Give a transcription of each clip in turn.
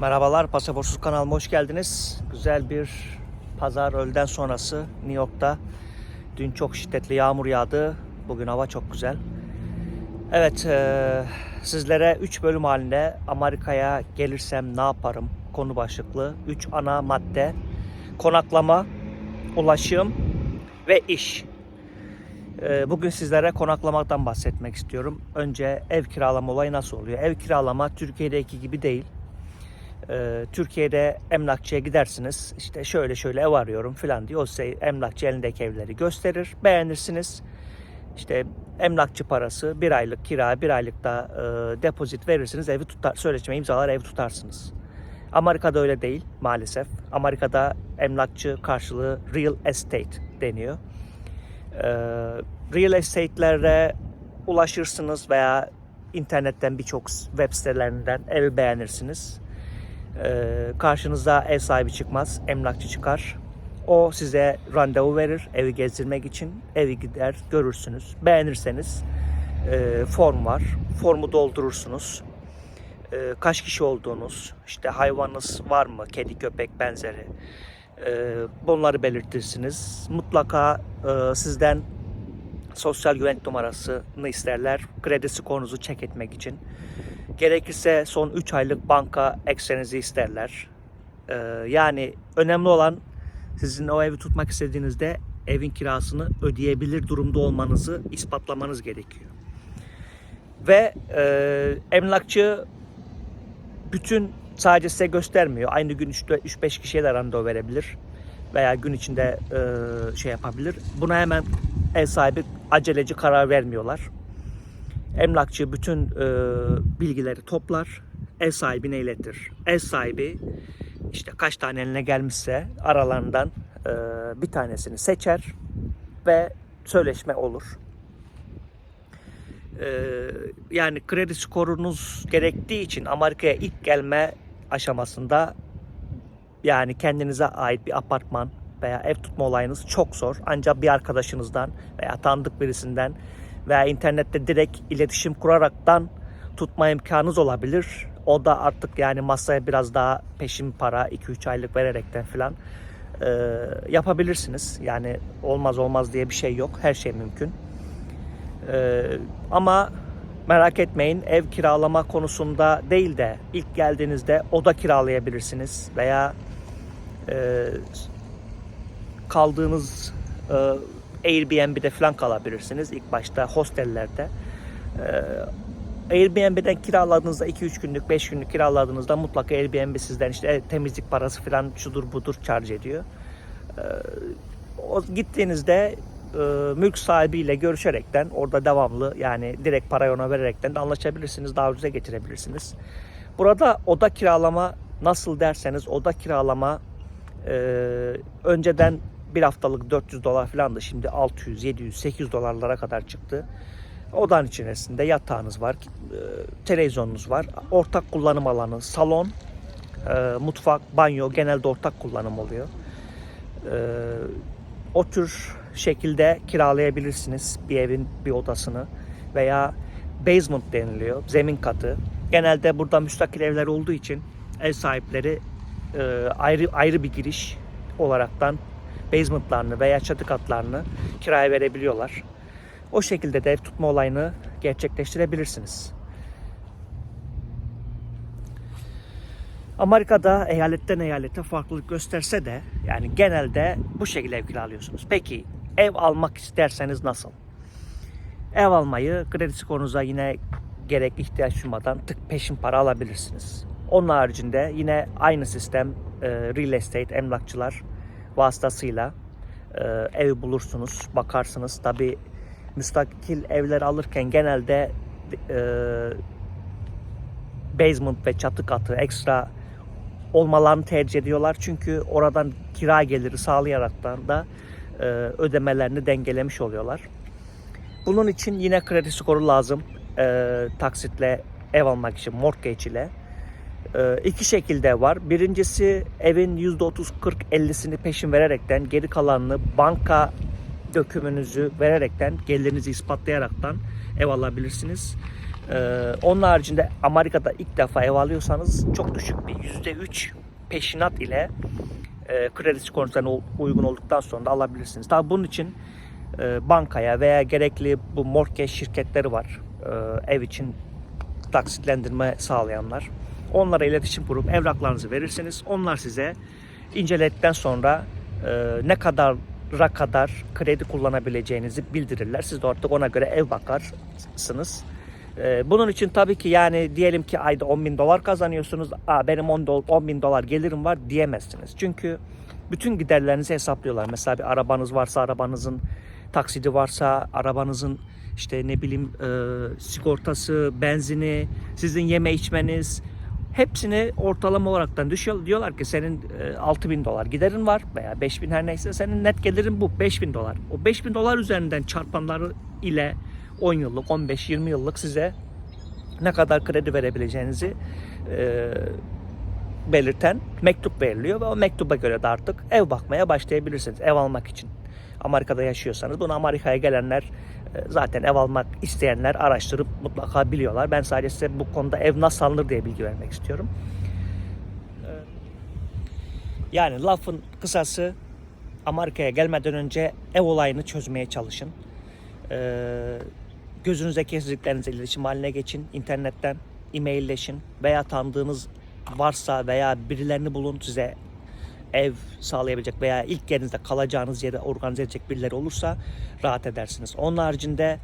Merhabalar, Pasaportsuz kanalıma hoş geldiniz. Güzel bir pazar öğleden sonrası New York'ta. Dün çok şiddetli yağmur yağdı. Bugün hava çok güzel. Evet, eee, sizlere 3 bölüm halinde Amerika'ya gelirsem ne yaparım konu başlıklı 3 ana madde. Konaklama, ulaşım ve iş. Eee, Bugün sizlere konaklamaktan bahsetmek istiyorum. Önce ev kiralama olayı nasıl oluyor? Ev kiralama Türkiye'deki gibi değil. Ee, Türkiye'de emlakçıya gidersiniz. İşte şöyle şöyle ev arıyorum falan diyor. O size emlakçı elindeki evleri gösterir. Beğenirsiniz. İşte emlakçı parası bir aylık kira, bir aylık da e, depozit verirsiniz. Evi tutar, sözleşme imzalar ev tutarsınız. Amerika'da öyle değil maalesef. Amerika'da emlakçı karşılığı real estate deniyor. Ee, real estate'lere ulaşırsınız veya internetten birçok web sitelerinden evi beğenirsiniz. Ee, karşınıza ev sahibi çıkmaz, emlakçı çıkar. O size randevu verir evi gezdirmek için. Evi gider görürsünüz. Beğenirseniz e, form var. Formu doldurursunuz. E, kaç kişi olduğunuz, işte hayvanınız var mı, kedi, köpek benzeri. E, bunları belirtirsiniz. Mutlaka e, sizden sosyal güvenlik numarasını isterler. Kredi skorunuzu çek etmek için. Gerekirse son 3 aylık banka ekstrenizi isterler. Ee, yani önemli olan sizin o evi tutmak istediğinizde evin kirasını ödeyebilir durumda olmanızı ispatlamanız gerekiyor. Ve e, emlakçı bütün sadece size göstermiyor. Aynı gün 3-5 kişiye de randevu verebilir. Veya gün içinde e, şey yapabilir. Buna hemen ev sahibi aceleci karar vermiyorlar. Emlakçı bütün e, bilgileri toplar, ev sahibine iletir. Ev sahibi işte kaç tane eline gelmişse aralarından e, bir tanesini seçer ve sözleşme olur. E, yani kredi skorunuz gerektiği için Amerika'ya ilk gelme aşamasında yani kendinize ait bir apartman veya ev tutma olayınız çok zor. Ancak bir arkadaşınızdan veya tanıdık birisinden veya internette direkt iletişim kuraraktan tutma imkanınız olabilir. O da artık yani masaya biraz daha peşin para 2-3 aylık vererekten filan e, yapabilirsiniz. Yani olmaz olmaz diye bir şey yok. Her şey mümkün. E, ama merak etmeyin ev kiralama konusunda değil de ilk geldiğinizde oda kiralayabilirsiniz veya e, kaldığınız e, Airbnb'de falan kalabilirsiniz ilk başta hostellerde. Ee, Airbnb'den kiraladığınızda 2-3 günlük 5 günlük kiraladığınızda mutlaka Airbnb sizden işte temizlik parası falan şudur budur charge ediyor. Ee, o gittiğinizde e, mülk sahibiyle görüşerekten orada devamlı yani direkt parayı ona vererekten de anlaşabilirsiniz. Daha ucuza getirebilirsiniz. Burada oda kiralama nasıl derseniz oda kiralama e, önceden bir haftalık 400 dolar falandı. Şimdi 600, 700, 800 dolarlara kadar çıktı. Odanın içerisinde yatağınız var, e, televizyonunuz var, ortak kullanım alanı, salon, e, mutfak, banyo genelde ortak kullanım oluyor. E, o tür şekilde kiralayabilirsiniz bir evin bir odasını veya basement deniliyor, zemin katı. Genelde burada müstakil evler olduğu için ev sahipleri ayrı ayrı bir giriş olaraktan basementlarını veya çatı katlarını kiraya verebiliyorlar. O şekilde de ev tutma olayını gerçekleştirebilirsiniz. Amerika'da eyaletten eyalete farklılık gösterse de yani genelde bu şekilde ev kiralıyorsunuz. Peki ev almak isterseniz nasıl? Ev almayı kredi skorunuza yine gerek ihtiyaç duymadan tık peşin para alabilirsiniz. Onun haricinde yine aynı sistem e, real estate emlakçılar vasıtasıyla e, ev bulursunuz, bakarsınız. Tabi müstakil evler alırken genelde e, basement ve çatı katı ekstra olmalarını tercih ediyorlar. Çünkü oradan kira geliri sağlayaraktan da e, ödemelerini dengelemiş oluyorlar. Bunun için yine kredi skoru lazım. E, taksitle ev almak için mortgage ile. Ee, iki şekilde var. Birincisi evin %30-40-50'sini peşin vererekten geri kalanını banka dökümünüzü vererekten gelirinizi ispatlayaraktan ev alabilirsiniz. Ee, onun haricinde Amerika'da ilk defa ev alıyorsanız çok düşük bir %3 peşinat ile e, kredi skorunuzdan uygun olduktan sonra da alabilirsiniz. Tabii bunun için e, bankaya veya gerekli bu mortgage şirketleri var. E, ev için taksitlendirme sağlayanlar. Onlara iletişim kurup evraklarınızı verirsiniz. Onlar size inceledikten sonra e, ne kadar kadar kredi kullanabileceğinizi bildirirler. Siz de artık ona göre ev bakarsınız. E, bunun için tabii ki yani diyelim ki ayda 10 bin dolar kazanıyorsunuz. Aa, benim 10, dol- 10 bin dolar gelirim var diyemezsiniz. Çünkü bütün giderlerinizi hesaplıyorlar. Mesela bir arabanız varsa arabanızın taksidi varsa arabanızın işte ne bileyim e, sigortası, benzini, sizin yeme içmeniz hepsini ortalama olaraktan düşüyor. Diyorlar ki senin e, 6 bin dolar giderin var veya 5 bin her neyse senin net gelirin bu 5 bin dolar. O 5 bin dolar üzerinden çarpanları ile 10 yıllık, 15-20 yıllık size ne kadar kredi verebileceğinizi e, belirten mektup veriliyor ve o mektuba göre de artık ev bakmaya başlayabilirsiniz ev almak için. Amerika'da yaşıyorsanız bunu Amerika'ya gelenler e, zaten ev almak isteyenler araştırıp mutlaka biliyorlar. Ben sadece size bu konuda ev nasıl alınır diye bilgi vermek istiyorum. E, Yani lafın kısası Amerika'ya gelmeden önce ev olayını çözmeye çalışın. E, Gözünüzdeki kesiciklerinizle iletişim haline geçin. internetten e-mailleşin veya tanıdığınız varsa veya birilerini bulun size ev sağlayabilecek veya ilk yerinizde kalacağınız yeri organize edecek birileri olursa rahat edersiniz. Onun haricinde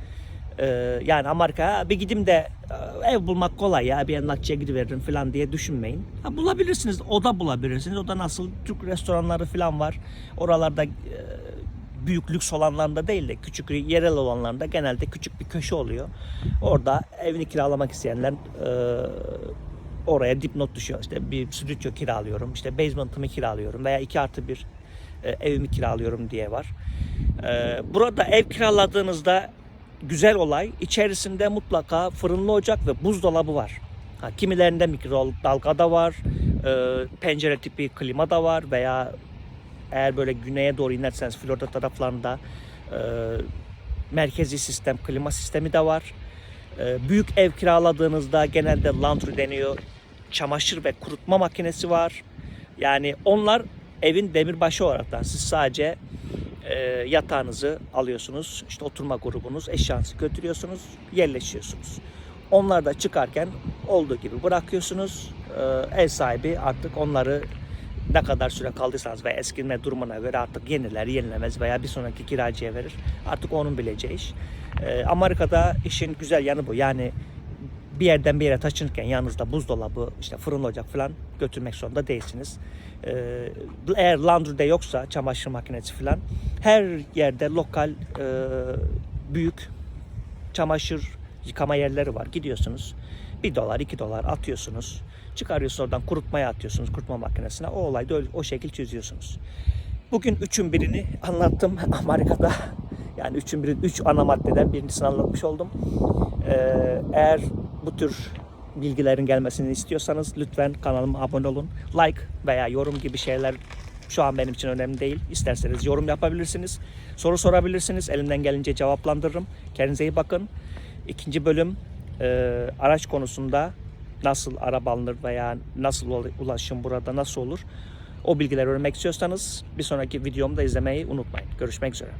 e, yani Amerika'ya bir gidim de e, ev bulmak kolay ya bir emlakçıya gidiveririm falan diye düşünmeyin. Ha, bulabilirsiniz oda bulabilirsiniz. O da nasıl Türk restoranları falan var. Oralarda e, büyük lüks olanlarında değil de küçük yerel olanlarında genelde küçük bir köşe oluyor. Orada evini kiralamak isteyenler e, oraya dipnot düşüyor. İşte bir stüdyo kiralıyorum, işte basement'ımı kiralıyorum veya iki artı bir e, evimi kiralıyorum diye var. E, burada ev kiraladığınızda güzel olay içerisinde mutlaka fırınlı ocak ve buzdolabı var. Ha, kimilerinde mikrodalga da var, e, pencere tipi klima da var veya eğer böyle güneye doğru inerseniz Florida taraflarında e, merkezi sistem, klima sistemi de var. E, büyük ev kiraladığınızda genelde laundry deniyor. Çamaşır ve kurutma makinesi var. Yani onlar evin demirbaşı olaraktan siz sadece e, yatağınızı alıyorsunuz. işte oturma grubunuz, eşyanızı götürüyorsunuz, yerleşiyorsunuz. Onlar da çıkarken olduğu gibi bırakıyorsunuz. E, ev sahibi artık onları ne kadar süre kaldıysanız veya eskilme durumuna göre artık yeniler, yenilemez veya bir sonraki kiracıya verir. Artık onun bileceği iş. Ee, Amerika'da işin güzel yanı bu. Yani bir yerden bir yere taşınırken yanınızda buzdolabı, işte fırın ocak falan götürmek zorunda değilsiniz. Ee, eğer laundry'de yoksa çamaşır makinesi falan her yerde lokal e, büyük çamaşır yıkama yerleri var. Gidiyorsunuz. 1 dolar, 2 dolar atıyorsunuz. Çıkarıyorsunuz oradan kurutmaya atıyorsunuz kurutma makinesine. O olayı da öyle, o şekil çözüyorsunuz. Bugün üçün birini anlattım Amerika'da. Yani üçün biri, üç ana maddeden birincisini anlatmış oldum. Ee, eğer bu tür bilgilerin gelmesini istiyorsanız lütfen kanalıma abone olun. Like veya yorum gibi şeyler şu an benim için önemli değil. İsterseniz yorum yapabilirsiniz. Soru sorabilirsiniz. Elimden gelince cevaplandırırım. Kendinize iyi bakın. İkinci bölüm e, araç konusunda nasıl araba alınır veya nasıl ula- ulaşım burada nasıl olur? O bilgileri öğrenmek istiyorsanız bir sonraki videomu da izlemeyi unutmayın. Görüşmek üzere.